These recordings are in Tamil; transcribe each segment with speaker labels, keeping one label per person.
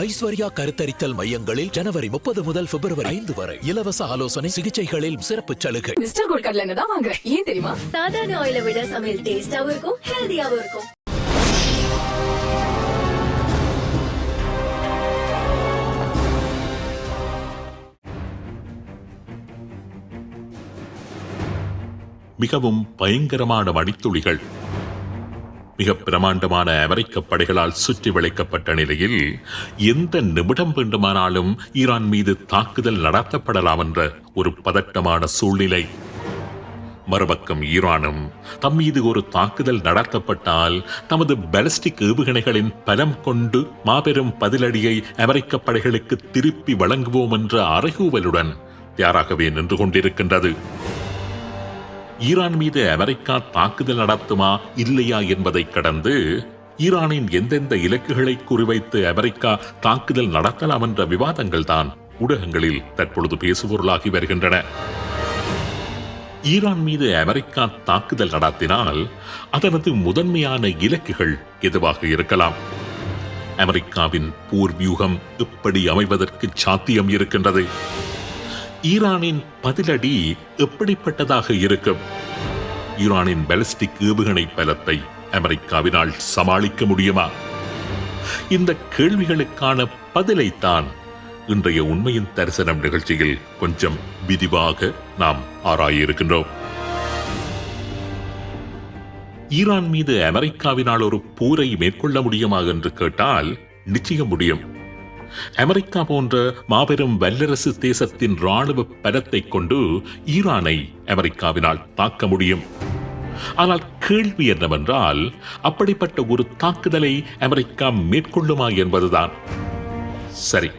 Speaker 1: ஐஸ்வர்யா கருத்தரித்தல் மையங்களில் ஜனவரி முப்பது முதல் பிப்ரவரி ஐந்து வரை இலவச ஆலோசனை சிகிச்சைகளில் சிறப்பு சலுகை.
Speaker 2: மிஸ்டர் கோல்ட் கடலை எண்ணெய் தான் வாங்குறேன் ஏன் தெரியுமா?
Speaker 3: சாதாரண ஆயிலை விட சமையல் டேஸ்டாவும் இருக்கும் ஹெல்தியாவும் இருக்கும்.
Speaker 4: மிகவும் பயங்கரமான மணித்துளிகள் மிக பிரமாண்டமான அமெரிக்க படைகளால் சுற்றி வளைக்கப்பட்ட நிலையில் எந்த நிமிடம் வேண்டுமானாலும் ஈரான் மீது தாக்குதல் நடத்தப்படலாம் என்ற ஒரு பதட்டமான சூழ்நிலை. மறுபக்கம் ஈரானும் தம் மீது ஒரு தாக்குதல் நடத்தப்பட்டால் தமது பாலிஸ்டிக் ஏவுகணைகளின் பலம் கொண்டு மாபெரும் பதிலடியை அமெரிக்க படைகளுக்கு திருப்பி வழங்குவோம் என்ற அறைகூவலுடன் தயாராகவே நின்று கொண்டிருக்கின்றது. ஈரான் மீது அமெரிக்கா தாக்குதல் நடத்துமா இல்லையா என்பதை கடந்து ஈரானின் எந்தெந்த இலக்குகளை குறிவைத்து அமெரிக்கா தாக்குதல் நடத்தலாம் என்ற விவாதங்கள் தான் ஊடகங்களில் தற்பொழுது பேசுபொருளாகி வருகின்றன. ஈரான் மீது அமெரிக்கா தாக்குதல் நடத்தினால் அதனது முதன்மையான இலக்குகள் எதுவாக இருக்கலாம்? அமெரிக்காவின் போர் வியூகம் எப்படி அமைவதற்கு சாத்தியம் இருக்கின்றது? ஈரானின் பதிலடி எப்படிப்பட்டதாக இருக்கும்? ஈரானின் பாலிஸ்டிக் ஏவுகணை பலத்தை அமெரிக்காவினால் சமாளிக்க முடியுமா? இந்த கேள்விகளுக்கான பதிலைத்தான் இன்றைய உண்மையின் தரிசனம் நிகழ்ச்சியில் கொஞ்சம் விரிவாக நாம் ஆராயிருக்கின்றோம் ஈரான் மீது அமெரிக்காவினால் ஒரு போரை மேற்கொள்ள முடியுமா என்று கேட்டால் நிச்சயம் முடியும். அமெரிக்கா போன்ற மாபெரும் வல்லரசு தேசத்தின் ராணுவ பலத்தை கொண்டு ஈரானை அமெரிக்காவினால் தாக்க முடியும். ஆனால் கேள்வி என்னவென்றால் அப்படிப்பட்ட ஒரு தாக்குதலை அமெரிக்கா மேற்கொள்ளுமா என்பதுதான். சரி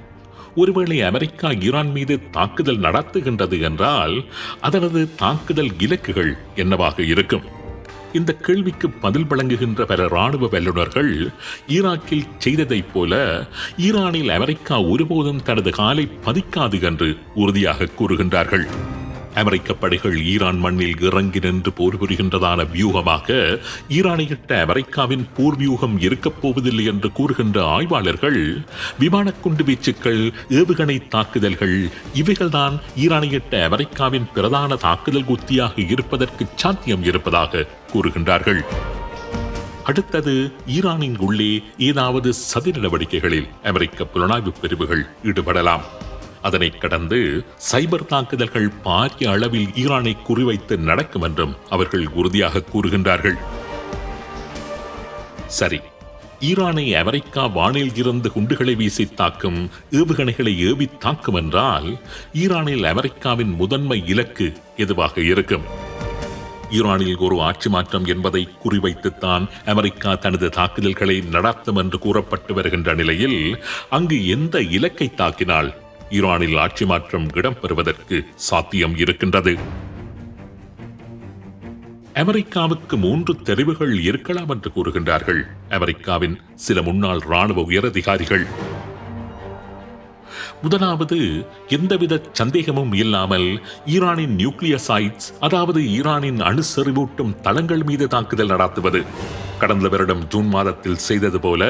Speaker 4: ஒருவேளை அமெரிக்கா ஈரான் மீது தாக்குதல் நடத்துகின்றது என்றால் அதனது தாக்குதல் இலக்குகள் என்னவாக இருக்கும்? இந்த கேள்விக்கு பதில் வழங்குகின்ற பிற ராணுவ வல்லுநர்கள் ஈராக்கில் செய்ததைப் போல ஈரானில் அமெரிக்கா ஒருபோதும் தனது காலை பதிக்காது என்று உறுதியாக கூறுகின்றார்கள். அமெரிக்க படைகள் ஈரான் மண்ணில் இறங்கி நின்று போர் புரிகின்றதான வியூகமாக ஈரானையிட்ட அமெரிக்காவின் போர் வியூகம் இருக்கப் போவதில்லை என்று கூறுகின்ற ஆய்வாளர்கள் விமான குண்டு வீச்சுக்கள் ஏவுகணை தாக்குதல்கள் இவைகள்தான் ஈரானையிட்ட அமெரிக்காவின் பிரதான தாக்குதல் குத்தியாக இருப்பதற்கு சாத்தியம் இருப்பதாக கூறுகின்றார்கள். அடுத்தது ஈரானின் உள்ளே ஏதாவது சதி நடவடிக்கைகளில் அமெரிக்க புலனாய்வு பிரிவுகள் ஈடுபடலாம். அதனை கடந்து சைபர் தாக்குதல்கள் பாரிய அளவில் ஈரானை குறிவைத்து நடக்கும் என்றும் அவர்கள் உறுதியாக கூறுகின்றார்கள். சரி ஈரானை அமெரிக்கா வானில் இருந்து குண்டுகளை வீசி தாக்கும் ஏவுகணைகளை ஏவி தாக்கும் என்றால் ஈரானில் அமெரிக்காவின் முதன்மை இலக்கு எதுவாக இருக்கும்? ஈரானில் ஒரு ஆட்சி மாற்றம் என்பதை குறிவைத்துத்தான் அமெரிக்கா தனது தாக்குதல்களை நடத்தும் என்று கூறப்பட்டு வருகின்ற நிலையில் அங்கு எந்த இலக்கை தாக்கினால் ஈரானில் ஆட்சி மாற்றம் இடம்பெறுவதற்கு சாத்தியம் இருக்கின்றது. அமெரிக்காவுக்கு மூன்று தெரிவுகள் இருக்கலாம் என்று கூறுகின்றார்கள். அமெரிக்காவின் சில முன்னாள் ராணுவ உயரதிகாரிகள். முதலாவது எந்தவித சந்தேகமும் இல்லாமல் ஈரானின் நியூக்ளியர் சைட்ஸ் அதாவது ஈரானின் அணு செறிவூட்டும் தளங்கள் மீது தாக்குதல் நடத்துவது. கடந்த வருடம் ஜூன் மாதத்தில் செய்தது போல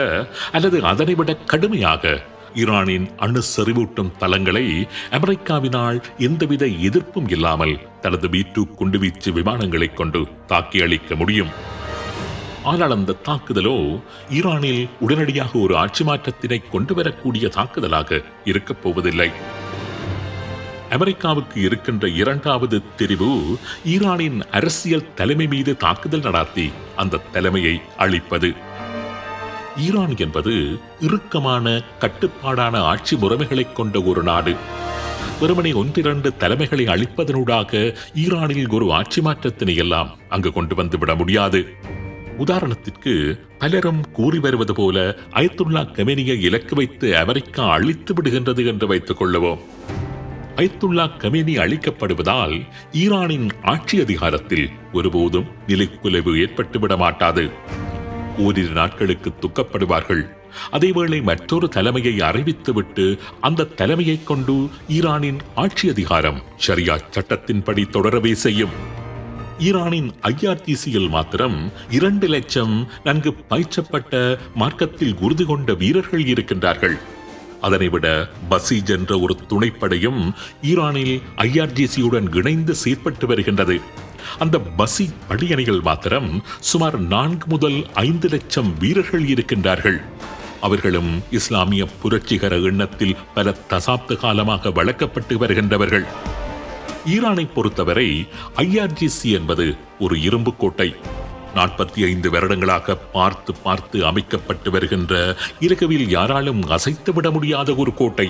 Speaker 4: அல்லது அதனைவிட கடுமையாக ஈரானின் அணு செறிவூட்டும் தளங்களை அமெரிக்காவினால் எந்தவித எதிர்ப்பும் இல்லாமல் தனது பி டூ குண்டுவீச்சு விமானங்களைக் கொண்டு தாக்கி அளிக்க முடியும். ஆனால் அந்த தாக்குதலோ ஈரானில் உடனடியாக ஒரு ஆட்சி மாற்றத்தினை கொண்டு வரக்கூடிய தாக்குதலாக இருக்கப் போவதில்லை. அமெரிக்காவுக்கு இருக்கின்ற இரண்டாவது தெரிவு ஈரானின் அரசியல் தலைமை மீது தாக்குதல் நடாத்தி அந்த தலைமையை அழிப்பது. ஈரான் என்பது இறுக்கமான கட்டுப்பாடான ஆட்சி முறைமைகளைக் கொண்ட ஒரு நாடு. வெறுமனை ஒன்றிரண்டு தலைமைகளை அளிப்பதனூடாக ஈரானில் ஒரு ஆட்சி மாற்றத்தினை எல்லாம் அங்கு கொண்டு வந்து விட முடியாது. உதாரணத்திற்கு பலரும் கூறி வருவது போல அயத்துல்லா கமெனியை இலக்கு வைத்து அமெரிக்கா அழித்து விடுகின்றது என்று வைத்துக் கொள்ளுவோம். அயத்துல்லா கமெனி அழிக்கப்படுவதால் ஈரானின் ஆட்சி அதிகாரத்தில் ஒருபோதும் நிலைக்குலைவு ஏற்பட்டுவிட மாட்டாது. ஓரிரு நாட்களுக்கு துக்கப்படுவார்கள். அதேவேளை மற்றொரு தலைமையை அறிவித்துவிட்டு அந்த தலைமையைக் கொண்டு ஈரானின் ஆட்சி அதிகாரம் ஷரியா சட்டத்தின்படி தொடரவே செய்யும். ஈரானின் ஐஆர்டிசியில் மாத்திரம் இரண்டு லட்சம் நன்கு பயிற்சப்பட்ட மார்க்கத்தில் உறுதி கொண்ட வீரர்கள் இருக்கின்றார்கள். அதனை விட பசீஜ் என்ற ஒரு துணைப்படையும் ஈரானில் ஐஆர்ஜிசியுடன் இணைந்து செயற்பட்டு வருகின்றது. அந்த பசி படையணிகள் மாத்திரம் சுமார் நான்கு முதல் ஐந்து லட்சம் வீரர்கள் இருக்கின்றார்கள். அவர்களும் இஸ்லாமிய புரட்சிகர எண்ணத்தில் பல தசாப்த காலமாக வளர்க்கப்பட்டு வருகின்றவர்கள். ஈரானை பொறுத்தவரை ஐஆர்ஜிசி என்பது ஒரு இரும்பு கோட்டை நாற்பத்தி ஐந்து வருடங்களாக பார்த்து பார்த்து அமைக்கப்பட்டு வருகின்ற இலகுவில் யாராலும் அசைத்துவிட முடியாத ஒரு கோட்டை.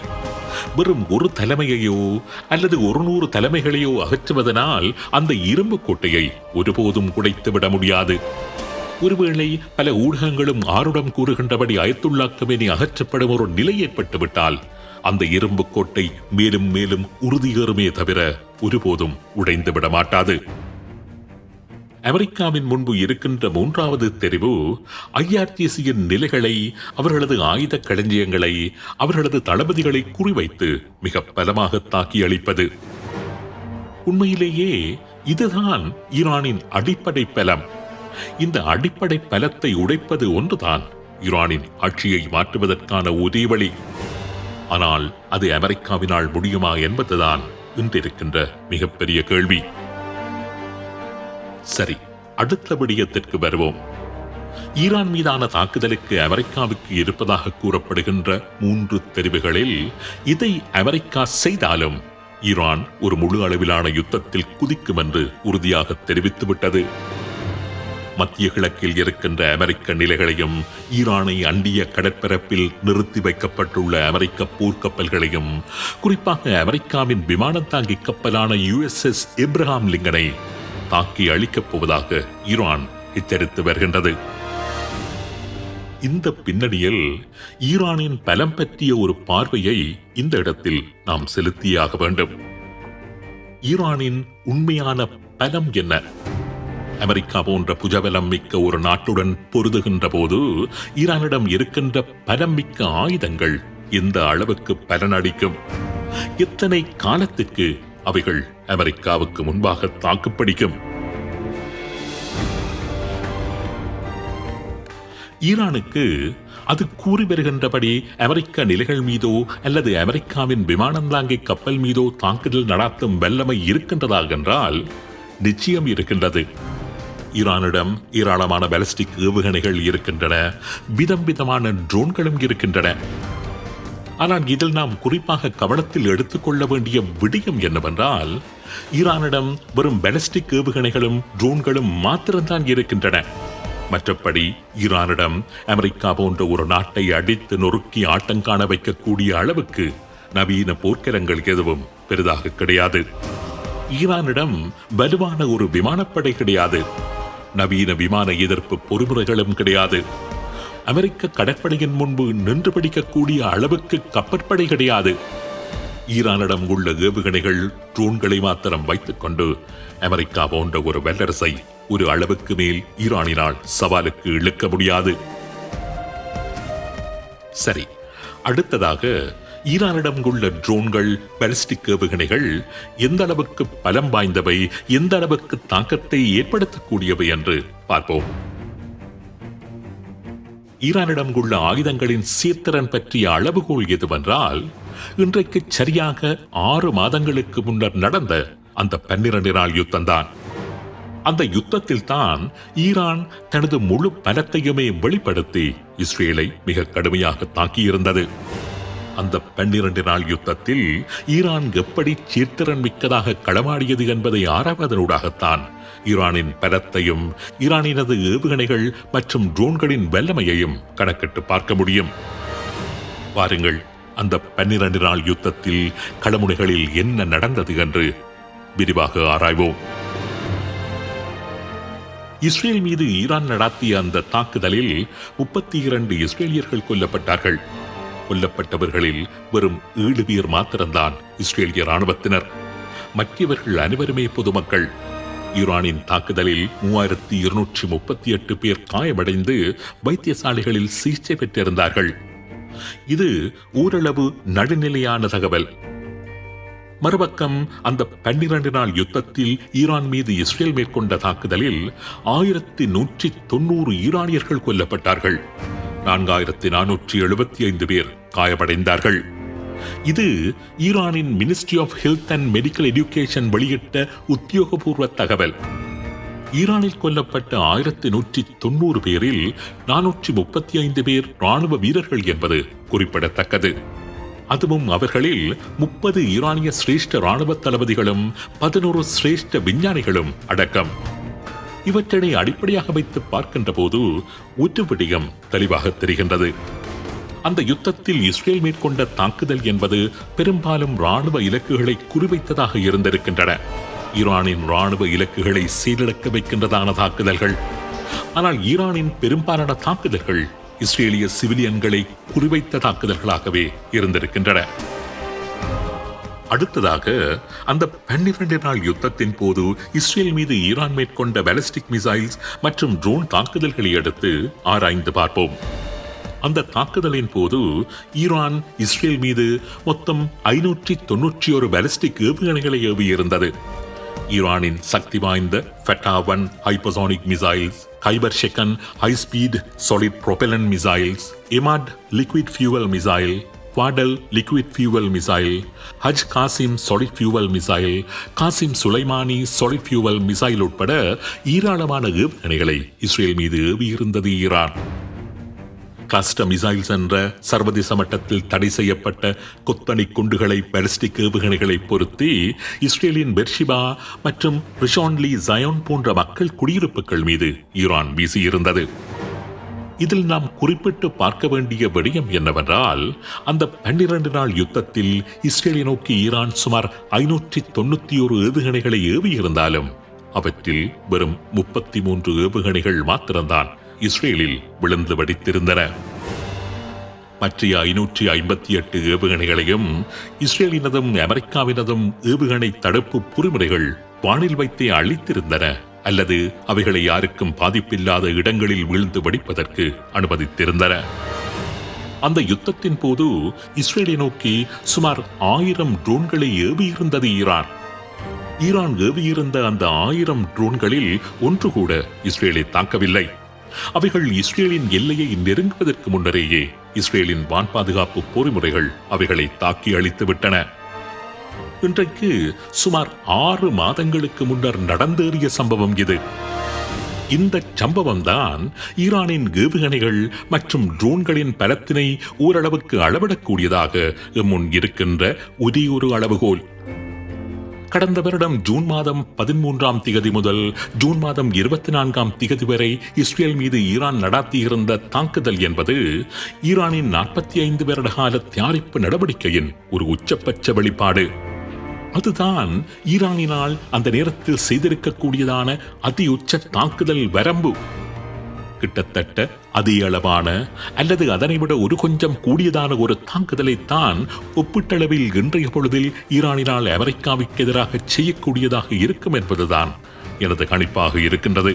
Speaker 4: வெறும் ஒரு தலைமையையோ அல்லது ஒரு நூறு தலைமைகளையோ அகற்றுவதனால் அந்த இரும்பு கோட்டையை ஒருபோதும் குடைத்துவிட முடியாது. ஒருவேளை பல ஊடகங்களும் ஆருடம் கூறுகின்றபடி அயத்துள்ளா கமேனி அகற்றப்படும் ஒரு நிலை ஏற்பட்டுவிட்டால் அந்த இரும்பு கோட்டை மேலும் மேலும் உறுதியேறுமே தவிர ஒருபோதும் உடைந்து விட மாட்டாது. அமெரிக்காவின் முன்பு இருக்கின்ற மூன்றாவது தெரிவு ஐஆர்டிசியின் நிலைகளை அவர்களது ஆயுத களஞ்சியங்களை அவர்களது தளபதிகளை குறிவைத்து மிக பலமாக தாக்கி அளிப்பது. உண்மையிலேயே இதுதான் ஈரானின் அடிப்படை பலம். இந்த அடிப்படை பலத்தை உடைப்பது ஒன்றுதான் ஈரானின் ஆட்சியை மாற்றுவதற்கான ஒரே வழி ஆனால் அது அமெரிக்காவினால் முடியுமா என்பதுதான் இன்றிருக்கின்ற மிகப்பெரிய கேள்வி. சரி அடுத்த விடயத்திற்கு வருவோம். ஈரான் மீதான தாக்குதலுக்கு அமெரிக்காவுக்கு இருப்பதாக கூறப்படுகின்ற மூன்று தெரிவுகளில் இதை அமெரிக்கா செய்தாலும் ஈரான் ஒரு முழு அளவிலான யுத்தத்தில் குதிக்கும் என்று உறுதியாக தெரிவித்துவிட்டது. மத்திய கிழக்கில் இருக்கின்ற அமெரிக்க நிலைகளையும் ஈரானை அண்டிய கடற்பரப்பில் நிறுத்தி வைக்கப்பட்டுள்ள அமெரிக்க போர்க்கப்பல்களையும் குறிப்பாக அமெரிக்காவின் விமானத்தாங்கி கப்பலான யுஎஸ்எஸ் இப்ரஹாம் லிங்கனை தாக்கி அழிக்கப் போவதாக ஈரான் எச்சரித்து வருகின்றது. இந்த பின்னணியில் ஈரானின் பலம் பற்றிய ஒரு பார்வையை இந்த இடத்தில் நாம் செலுத்தியாக வேண்டும். ஈரானின் உண்மையான பலம் என்ன? அமெரிக்கா போன்ற புஜபலம் மிக்க ஒரு நாட்டுடன் பொருதுகின்ற போது ஈரானிடம் இருக்கின்ற பலம் மிக்க ஆயுதங்கள் எந்த அளவுக்கு பலனடிக்கும் எத்தனை காலத்திற்கு அவைகள் அமெரிக்காவுக்கு முன்பாக தாக்குப்பிடிக்கும். ஈரானுக்கு அது கூறி வருகின்றபடி அமெரிக்க நிலைகள் மீதோ அல்லது அமெரிக்காவின் விமானம் தாங்கி கப்பல் மீதோ தாக்குதல் நடாத்தும் வல்லமை இருக்கின்றதாக என்றால் நிச்சயம் இருக்கின்றது. ஈரானிடம் ஏராளமான பாலிஸ்டிக் ஏவுகணைகள் இருக்கின்றன. விதம் விதமான ட்ரோன்களும் இருக்கின்றன. ஆனால் இதில் நாம் குறிப்பாக கவனத்தில் எடுத்துக்கொள்ள வேண்டிய விடயம் என்னவென்றால் ஈரானிடம் வெறும் பெலஸ்டிக் ஏவுகணைகளும் ட்ரோன்களும் மாத்திரம்தான் இருக்கின்றன. மற்றபடி ஈரானிடம் அமெரிக்கா போன்ற ஒரு நாட்டை அடித்து நொறுக்கி ஆட்டங்காண வைக்கக்கூடிய அளவுக்கு நவீன போர்க்கிரங்கள் எதுவும் பெரிதாக கிடையாது. ஈரானிடம் வலுவான ஒரு விமானப்படை கிடையாது. நவீன விமான எதிர்ப்பு பொறிமுறைகளும் கிடையாது. அமெரிக்க கடற்படையின் முன்பு நின்று பிடிக்கக்கூடிய அளவுக்கு கப்பற்படை கிடையாது. ஈரானிடம் உள்ள ஏவுகணைகள் ட்ரோன்களை மாத்திரம் வைத்துக் கொண்டு அமெரிக்கா போன்ற ஒரு வல்லரசை ஒரு அளவுக்கு மேல் ஈரானினால் சவாலுக்கு இழுக்க முடியாது. சரி அடுத்ததாக ஈரானிடம் உள்ள ட்ரோன்கள் பாலிஸ்டிக் ஏவுகணைகள் எந்த அளவுக்கு பலம் வாய்ந்தவை எந்த அளவுக்கு தாக்கத்தை ஏற்படுத்தக்கூடியவை என்று பார்ப்போம். ஈரானிடம் உள்ள ஆயுதங்களின் சீர்திறன் பற்றிய அளவுகோல் எதுவென்றால் இன்றைக்கு சரியாக ஆறு மாதங்களுக்கு முன்னர் நடந்த அந்த பன்னிரண்டு நாள் யுத்தம்தான் அந்த யுத்தத்தில் தான் ஈரான் தனது முழு பலத்தையுமே வெளிப்படுத்தி இஸ்ரேலை மிக கடுமையாக தாக்கியிருந்தது. அந்த பன்னிரண்டு நாள் யுத்தத்தில் ஈரான் எப்படி சீர்திறன் மிக்கதாக களமாடியது என்பதை ஆராய்வதனூடாகத்தான் ஈரானின் பலத்தையும் ஈரானினது ஏவுகணைகள் மற்றும் ட்ரோன்களின் வல்லமையையும் கணக்கிட்டு பார்க்க முடியும். பாருங்கள் அந்த பன்னிரண்டு நாள் யுத்தத்தில் களமுனைகளில் என்ன நடந்தது என்று விரிவாக ஆராய்வோம். இஸ்ரேல் மீது ஈரான் நடாத்திய அந்த தாக்குதலில் முப்பத்தி இரண்டு இஸ்ரேலியர்கள் கொல்லப்பட்டார்கள். கொல்லப்பட்டவர்களில் வெறும் ஏழு பேர் மாத்திரம்தான் இஸ்ரேலிய ராணுவத்தினர் மற்றவர்கள் அனைவருமே பொதுமக்கள். ஈரானின் தாக்குதலில் மூவாயிரத்தி இருநூற்றி முப்பத்தி எட்டு பேர் காயமடைந்து வைத்தியசாலைகளில் சிகிச்சை பெற்றிருந்தார்கள். இது ஓரளவு நடுநிலையான தகவல். மறுபக்கம் அந்த பன்னிரண்டு நாள் யுத்தத்தில் ஈரான் மீது இஸ்ரேல் மேற்கொண்ட தாக்குதலில் ஆயிரத்தி நூற்றி தொன்னூறு ஈரானியர்கள் கொல்லப்பட்டார்கள். நான்காயிரத்தி நானூற்றி எழுபத்தி ஐந்து பேர் காயமடைந்தார்கள். இது ஈரானின் ministry of health and medical education வெளியிட்ட உத்தியோகபூர்வ தகவல். ஈரானில் கொல்லப்பட்ட ஆயிரத்தி நூற்றி தொண்ணூறு பேரில் நானூற்றி முப்பத்தி ஐந்து பேர் ராணுவ வீரர்கள் என்பது குறிப்பிடத்தக்கது. அதுவும் அவர்களில் முப்பது ஈரானிய சிரேஷ்ட ராணுவ தளபதிகளும் பதினோரு சிரேஷ்ட விஞ்ஞானிகளும் அடக்கம். இவற்றினை அடிப்படையாக வைத்து பார்க்கின்ற போது ஒரு விடயம் தெளிவாக தெரிகின்றது. அந்த யுத்தத்தில் இஸ்ரேல் மேற்கொண்ட தாக்குதல் என்பது பெரும்பாலும் ராணுவ இலக்குகளை குறிவைத்ததாக இருந்திருக்கின்றன. ஈரானின் ராணுவ இலக்குகளை சீரழக்க வைக்கின்றதான தாக்குதல்கள். ஆனால் ஈரானின் பெரும்பாலான தாக்குதல்கள் இஸ்ரேலிய சிவிலியன்களை குறிவைத்த தாக்குதல்களாகவே இருந்திருக்கின்றன. அடுத்ததாக அந்த பன்னிரண்டு நாள் யுத்தத்தின் போது இஸ்ரேல் மீது ஈரான் மேற்கொண்ட பாலிஸ்டிக் மிசைல்ஸ் மற்றும் ட்ரோன் தாக்குதல்களை அடுத்து ஆராய்ந்து பார்ப்போம். அந்த தாக்குதலின் போது ஈரான் இஸ்ரேல் மீது மொத்தம் ஐநூற்றி தொன்னூற்றி ஒரு பாலிஸ்டிக் ஏவுகணைகளை ஏவியிருந்தது. ஈரானின் சக்தி வாய்ந்த Fattah hypersonic missiles Kheibar Shekan high speed solid propellant missiles Emad liquid fuel missile குவாடல் liquid fuel missile Haj Qasem solid fuel missile Qasem Soleimani solid fuel missile உட்பட ஏராளமான ஏவுகணைகளை இஸ்ரேல் மீது ஏவியிருந்தது ஈரான். காஸ்ட மிசைல்ஸ் என்ற சர்வதேச மட்டத்தில் தடை செய்யப்பட்ட கொத்தணி குண்டுகளை பாலிஸ்டிக் ஏவுகணைகளை பொருத்தி இஸ்ரேலின் பெர்ஷிபா மற்றும் ரிஷான்லி ஜயோன் போன்ற மக்கள் குடியிருப்புகள் மீது ஈரான் வீசியிருந்தது. இதில் நாம் குறிப்பிட்டு பார்க்க வேண்டிய விடயம் என்னவென்றால் அந்த பன்னிரண்டு நாள் யுத்தத்தில் இஸ்ரேலை நோக்கி ஈரான் சுமார் ஐநூற்றி தொண்ணூத்தி ஒரு ஏவுகணைகளை ஏவியிருந்தாலும் அவற்றில் வெறும் முப்பத்தி மூன்று ஏவுகணைகள் மாத்திரம்தான் இஸ்ரேலில் விழுந்து வடித்திருந்தன. மற்ற ஐநூற்றி ஐம்பத்தி எட்டு ஏவுகணைகளையும் இஸ்ரேலினதும் அமெரிக்காவினதும் ஏவுகணை தடுப்பு பொறிமுறைகள் வானில் வைத்தே அழித்திருந்தன. அல்லது அவைகளை யாருக்கும் பாதிப்பில்லாத இடங்களில் வீழ்ந்து வெடிப்பதற்கு அனுமதித்திருந்தன. அந்த யுத்தத்தின் போது இஸ்ரேலை நோக்கி சுமார் ஆயிரம் ட்ரோன்களை ஏவியிருந்தது ஈரான். ஈரான் ஏவியிருந்த அந்த ஆயிரம் ட்ரோன்களில் ஒன்று கூட இஸ்ரேலை தாக்கவில்லை. அவைகள் இஸ்ரேலின் எல்லையை நெருங்குவதற்கு முன்னரேயே இஸ்ரேலின் வான் பாதுகாப்பு பொறிமுறைகள் அவைகளை தாக்கி அழித்து விட்டன இன்றைக்கு சுமார் ஆறு மாதங்களுக்கு முன்னர் நடந்தேறிய சம்பவம் இது. இந்த சம்பவம் தான் ஈரானின் ஏவுகணைகள் மற்றும் ட்ரோன்களின் பலத்தினை ஓரளவுக்கு அளவிடக்கூடியதாக முன் இருக்கின்ற ஒரே ஒரு அளவுகோல். கடந்த வருடம் ஜூன் மாதம் பதிமூன்றாம் திகதி முதல் ஜூன் மாதம் இருபத்தி நான்காம் திகதி வரை இஸ்ரேல் மீது ஈரான் நடாத்தியிருந்த தாக்குதல் என்பது ஈரானின் நாற்பத்தி ஐந்து வருட கால தயாரிப்பு நடவடிக்கையின் ஒரு உச்சபட்ச வெளிப்பாடு. அதுதான் ஈரானினால் அந்த நேரத்தில் செய்திருக்கக்கூடியதான அதி உச்ச தாக்குதல் வரம்பு. கிட்டத்தட்ட அதிகளவான அல்லது அதனை விட ஒரு கொஞ்சம் கூடியதான ஒரு தாக்குதலைத்தான் ஒப்பீட்டளவில் இன்றைய பொழுதில் ஈரானினால் அமெரிக்காவிற்கு எதிராக செய்யக்கூடியதாக இருக்கும் என்பதுதான் எனது கணிப்பாக இருக்கின்றது.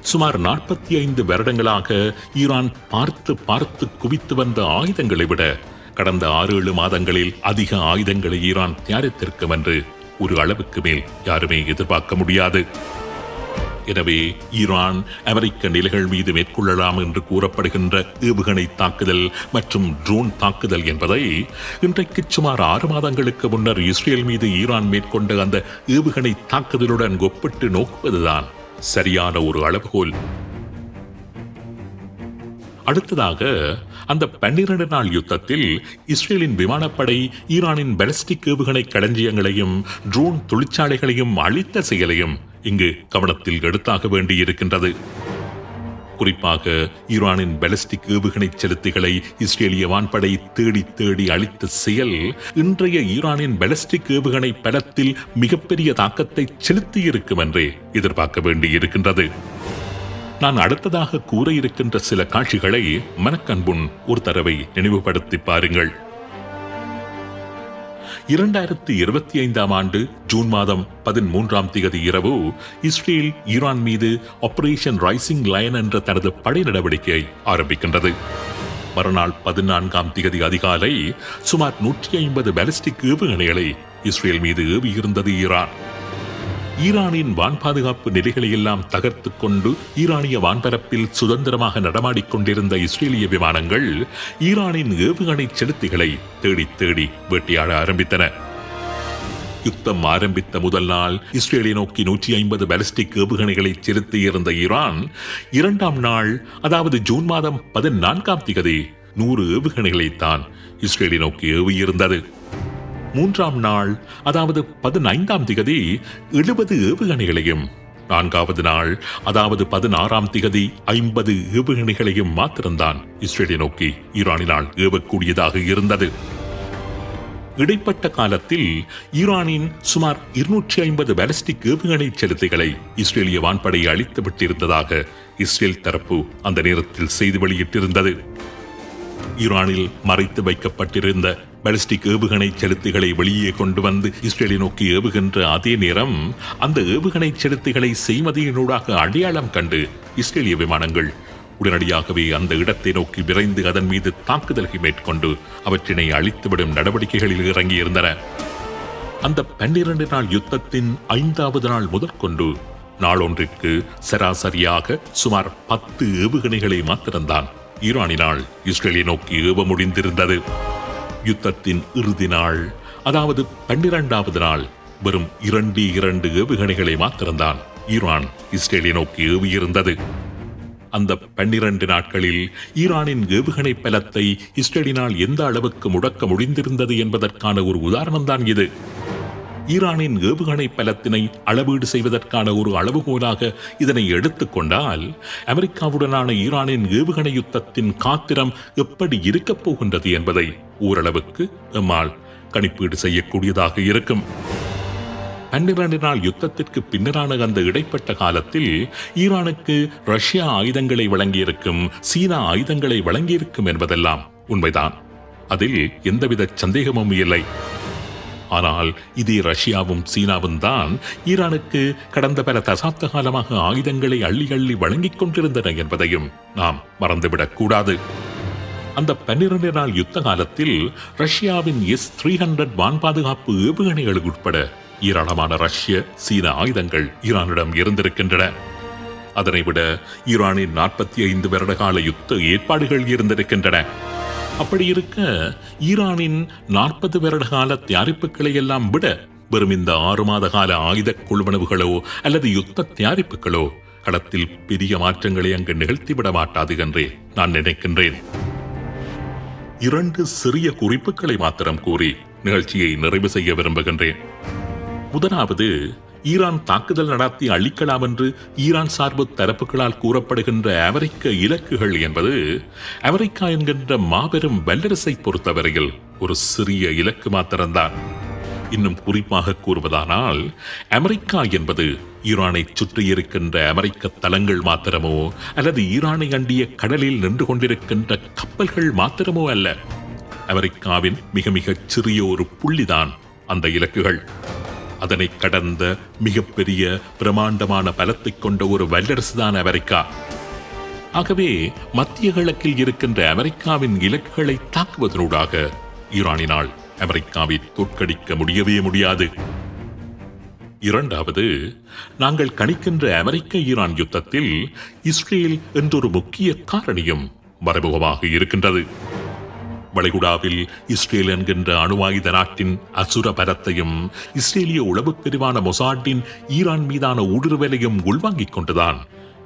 Speaker 4: சுமார் நாற்பத்தி ஐந்து வருடங்களாக ஈரான் பார்த்து பார்த்து குவித்து வந்த ஆயுதங்களை விட கடந்த ஆறு ஏழு மாதங்களில் அதிக ஆயுதங்களை ஈரான் தயாரித்திருக்கும் என்று ஒரு அளவுக்கு மேல் யாருமே எதிர்பார்க்க முடியாது. எனவே ஈரான் அமெரிக்க நிலைகள் மீது மேற்கொள்ளலாம் என்று கூறப்படுகின்ற ஏவுகணை தாக்குதல் மற்றும் ட்ரோன் தாக்குதல் என்பதை இன்றைக்கு சுமார் ஆறு மாதங்களுக்கு முன்னர் இஸ்ரேல் மீது ஈரான் மேற்கொண்ட அந்த ஏவுகணை தாக்குதலுடன் ஒப்பிட்டு நோக்குவதுதான் சரியான ஒரு அளவுகோல். அடுத்ததாக அந்த பன்னிரண்டு நாள் யுத்தத்தில் இஸ்ரேலின் விமானப்படை ஈரானின் பாலிஸ்டிக் ஏவுகணை களஞ்சியங்களையும் ட்ரோன் தொழிற்சாலைகளையும் அழித்த செயலையும் இங்கு கவனத்தில் எடுத்தாக வேண்டியிருக்கின்றது. குறிப்பாக ஈரானின் பெலஸ்டிக் ஏவுகணை செலுத்திகளை இஸ்ரேலிய வான்படை தேடி தேடி அழித்த செயல் இன்றைய ஈரானின் பெலஸ்டிக் ஏவுகணை பலத்தில் மிகப்பெரிய தாக்கத்தை செலுத்தியிருக்கும் என்றே எதிர்பார்க்க வேண்டியிருக்கின்றது. நான் அடுத்ததாக கூற இருக்கின்ற சில காட்சிகளை மனக்கண்புண் ஒரு தடவை நினைவுபடுத்தி பாருங்கள். இரண்டாயிரத்தி இருபத்தி ஐந்தாம் ஆண்டு ஜூன் மாதம் பதிமூன்றாம் திகதி இரவு இஸ்ரேல் ஈரான் மீது ஆபரேஷன் ரைசிங் லயன் என்ற தனது படை நடவடிக்கையை ஆரம்பிக்கின்றது. மறுநாள் பதினான்காம் திகதி அதிகாலை சுமார் நூற்றி ஐம்பது பாலிஸ்டிக் ஏவுகணைகளை இஸ்ரேல் மீது ஏவியிருந்தது ஈரான். ஈரானின் வான் பாதுகாப்பு நிலைகளை எல்லாம் தகர்த்து கொண்டு ஈரானிய வான்பரப்பில் சுதந்திரமாக நடமாடிக்கொண்டிருந்த இஸ்ரேலிய விமானங்கள் ஈரானின் ஏவுகணை செலுத்திகளை தேடி தேடி வேட்டையாட ஆரம்பித்தன. யுத்தம் ஆரம்பித்த முதல் நாள் இஸ்ரேலை நோக்கி நூற்றி ஐம்பது பாலிஸ்டிக் ஏவுகணைகளை செலுத்தியிருந்த ஈரான் இரண்டாம் நாள் அதாவது ஜூன் மாதம் பதினான்காம் திகதி நூறு ஏவுகணைகளை தான் இஸ்ரேலை நோக்கி ஏவியிருந்தது. மூன்றாம் நாள் அதாவது பதினைந்தாம் திகதி எழுபது ஏவுகணைகளையும். நான்காவது நாள் அதாவது பதினாறாம் திகதி ஐம்பது ஏவுகணைகளையும் மாத்திரம்தான் இஸ்ரேலை நோக்கி ஈரானினால் ஏவக்கூடியதாக இருந்தது. இடைப்பட்ட காலத்தில் ஈரானின் சுமார் இருநூற்றி ஐம்பது பாலிஸ்டிக் ஏவுகணை செலுத்திகளை இஸ்ரேலிய வான்படை அழித்து விட்டிருந்ததாக இஸ்ரேல் தரப்பு அந்த நேரத்தில் செய்தி வெளியிட்டிருந்தது. ஈரானில் மறைத்து வைக்கப்பட்டிருந்த பாலிஸ்டிக் ஏவுகணை செலுத்திகளை வெளியே கொண்டு வந்து இஸ்ரேலை நோக்கி ஏவுகின்ற அதே நேரம் அந்த ஏவுகணை செலுத்திகளை செய்மதியினூடாக அடையாளம் கண்டு இஸ்ரேலிய விமானங்கள் உடனடியாகவே அந்த இடத்தை நோக்கி விரைந்து அதன் மீது தாக்குதல்களை மேற்கொண்டு அவற்றினை அழித்துவிடும் நடவடிக்கைகளில் இறங்கியிருந்தன. அந்த பன்னிரண்டு நாள் யுத்தத்தின் ஐந்தாவது நாள் முதற்கொண்டு நாளொன்றிற்கு சராசரியாக சுமார் பத்து ஏவுகணைகளை மாத்திரம்தான் ஈரானினால் இஸ்ரேலை நோக்கி ஏவ முடிந்திருந்தது. யுத்தத்தின் இறுதி நாள். அதாவது பன்னிரண்டாவது நாள். வெறும் இரண்டு இரண்டு ஏவுகணைகளை மாத்திருந்தான் ஈரான் இஸ்ரேலை நோக்கி ஏவியிருந்தது. அந்த பன்னிரண்டு நாட்களில் ஈரானின் ஏவுகணை பலத்தை இஸ்ரேலினால் எந்த அளவுக்கு முடக்க முடிந்திருந்தது என்பதற்கான ஒரு உதாரணம்தான் இது. ஈரானின் ஏவுகணை பலத்தினை அளவீடு செய்வதற்கான ஒரு அளவுகோலாக இதனை எடுத்துக்கொண்டால் அமெரிக்காவுடனான ஈரானின் ஏவுகணை யுத்தத்தின் காத்திரம் எப்படி இருக்கப் போகின்றது என்பதை ஓரளவுக்கு எம்மால் கணிப்பீடு செய்யக்கூடியதாக இருக்கும். பன்னிரண்டு நாள் யுத்தத்திற்கு பின்னரான அந்த இடைப்பட்ட காலத்தில் ஈரானுக்கு ரஷ்யா ஆயுதங்களை வழங்கியிருக்கும் சீனா ஆயுதங்களை வழங்கியிருக்கும் என்பதெல்லாம் உண்மைதான். அதில் எந்தவித சந்தேகமும் இல்லை. ஆனால் இதே ரஷ்யாவும் சீனாவும் தான் ஈரானுக்கு கடந்த பல தசாப்த காலமாக ஆயுதங்களை அள்ளி அள்ளி வழங்கிக் கொண்டிருந்தன என்பதையும் நாம் மறந்துவிடக் கூடாது. அந்த பன்னிரண்டு நாள் யுத்த காலத்தில் ரஷ்யாவின் எஸ் த்ரீ ஹண்ட்ரட் வான் பாதுகாப்பு ஏவுகணைகள் உட்பட ஏராளமான ரஷ்ய சீன ஆயுதங்கள் ஈரானிடம் இருந்திருக்கின்றன. அதனை விட ஈரானின் நாற்பத்தி ஐந்து வருட கால யுத்த ஏற்பாடுகள் இருந்திருக்கின்றன. அப்படி இருக்க ஈரானின் நாற்பது வருட கால தயாரிப்புகளை எல்லாம் விட வெறும் இந்த ஆறு மாத கால ஆயுத குழுவனவுகளோ அல்லது யுத்த தயாரிப்புகளோ களத்தில் பெரிய மாற்றங்களை அங்கு நிகழ்த்திவிட மாட்டாது என்றே நான் நினைக்கின்றேன். இரண்டு சிறிய குறிப்புகளை மாத்திரம் கூறி நிகழ்ச்சியை நிறைவு செய்ய விரும்புகின்றேன். முதலாவது ஈரான் தாக்குதல் நடாத்தி அழிக்கலாம் என்று ஈரான் சார்பு தரப்புகளால் கூறப்படுகின்ற அமெரிக்க இலக்குகள் என்பது அமெரிக்கா என்கின்ற மாபெரும் வல்லரசை பொறுத்தவரையில் ஒரு சிறிய இலக்கு மாத்திரம்தான். இன்னும் குறிப்பாக கூறுவதானால் அமெரிக்கா என்பது ஈரானை சுற்றி இருக்கின்ற அமெரிக்க தளங்கள் மாத்திரமோ அல்லது ஈரானை அண்டிய கடலில் நின்று கொண்டிருக்கின்ற கப்பல்கள் மாத்திரமோ அல்ல. அமெரிக்காவின் மிக மிகச் சிறிய ஒரு புள்ளிதான் அந்த இலக்குகள். அதனை கடந்த மிகப்பெரிய பிரமாண்டமான பலத்தை கொண்ட ஒரு வல்லரசுதான் அமெரிக்கா. ஆகவே மத்திய கிழக்கில் இருக்கின்ற அமெரிக்காவின் இலக்குகளை தாக்குவதனூடாக ஈரானினால் அமெரிக்காவை தோற்கடிக்க முடியவே முடியாது. இரண்டாவது நாங்கள் கணிக்கின்ற அமெரிக்க ஈரான் யுத்தத்தில் இஸ்ரேல் என்றொரு முக்கிய காரணியும் மறைமுகமாக இருக்கின்றது. வளைகுடாவில் இஸ்ரேல் என்கின்ற அணுவாயுத நாட்டின் அசுர பரத்தையும் இஸ்ரேலிய உளவுப் பிரிவான மொசாட்டின் ஈரான் மீதான ஊடுருவலையும் உள்வாங்கிக் கொண்டுதான்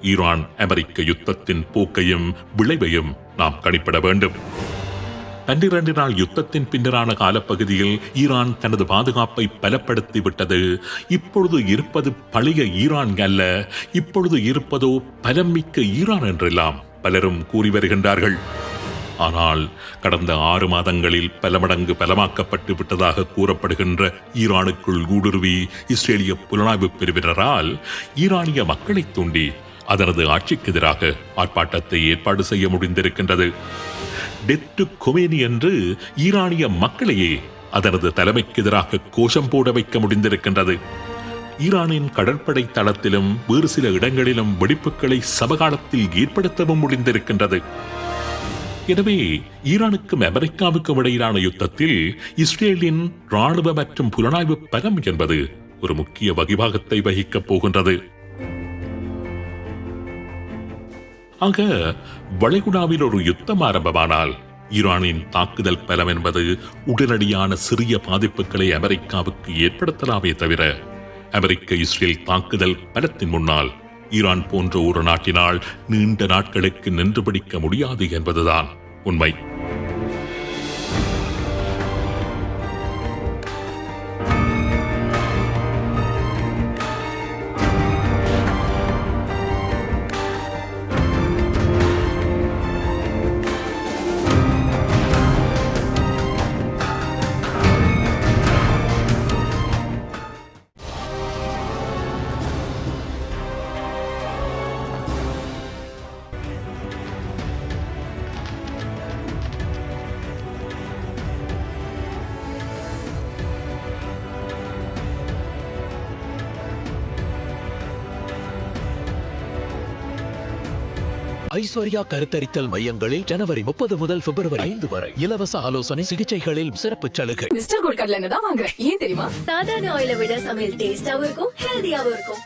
Speaker 4: ஈரான் அமெரிக்க யுத்தத்தின் போக்கையும் விளைவையும் நாம் கணிப்பிட வேண்டும். பன்னிரண்டு நாள் யுத்தத்தின் பின்னரான காலப்பகுதியில் ஈரான் தனது பாதுகாப்பை பலப்படுத்தி விட்டது. இப்பொழுது இருப்பது பழைய ஈரான் அல்ல இப்பொழுது இருப்பதோ பலமிக்க ஈரான் என்றெல்லாம் பலரும் கூறி வருகின்றார்கள். ஆனால் கடந்த ஆறு மாதங்களில் பல மடங்கு பலமாக்கப்பட்டு விட்டதாக கூறப்படுகின்ற ஈரானுக்குள் ஊடுருவி இஸ்ரேலிய புலனாய்வு பிரிவினரால் ஈரானிய மக்களை தூண்டி அதனது ஆட்சிக்கு எதிராக ஆர்ப்பாட்டத்தை ஏற்பாடு செய்ய முடிந்திருக்கின்றது. டெட்டு கொமேனி என்று ஈரானிய மக்களையே அதனது தலைமைக்கு எதிராக கோஷம் போட வைக்க முடிந்திருக்கின்றது. ஈரானின் கடற்படை தளத்திலும் வேறு சில இடங்களிலும் வெடிப்புகளை சமகாலத்தில் ஏற்படுத்தவும் முடிந்திருக்கின்றது. எனவே ஈரானுக்கும் அமெரிக்காவுக்கும் இடையிலான யுத்தத்தில் இஸ்ரேலின் ராணுவ மற்றும் புலனாய்வு பலம் என்பது ஒரு முக்கிய வகிபாகத்தை வகிக்கப் போகின்றது. ஆக வளைகுடாவில் ஒரு யுத்தம் ஆரம்பமானால் ஈரானின் தாக்குதல் பலம் என்பது உடனடியான சிறிய பாதிப்புகளை அமெரிக்காவுக்கு ஏற்படுத்தலாமே தவிர அமெரிக்க இஸ்ரேல் தாக்குதல் பலத்தின் முன்னால் ஈரான் போன்ற ஒரு நாட்டினால் நீண்ட நாட்களுக்கு நின்று பிடிக்க முடியாது என்பதுதான். உண்மை.
Speaker 1: ஐஸ்வர்யா கருத்தரித்தல் மையங்களில் ஜனவரி முப்பது முதல் பிப்ரவரி ஐந்து வரை இலவச ஆலோசனை சிகிச்சைகளில் சிறப்பு சலுகை.
Speaker 2: மிஸ்டர் கோல்ட் கடலை தான் வாங்குறேன் ஏன் தெரியுமா?
Speaker 3: சாதாரண ஆயில விட சமையல் டேஸ்டாவும் இருக்கும் ஹெல்தியாவும் இருக்கும்.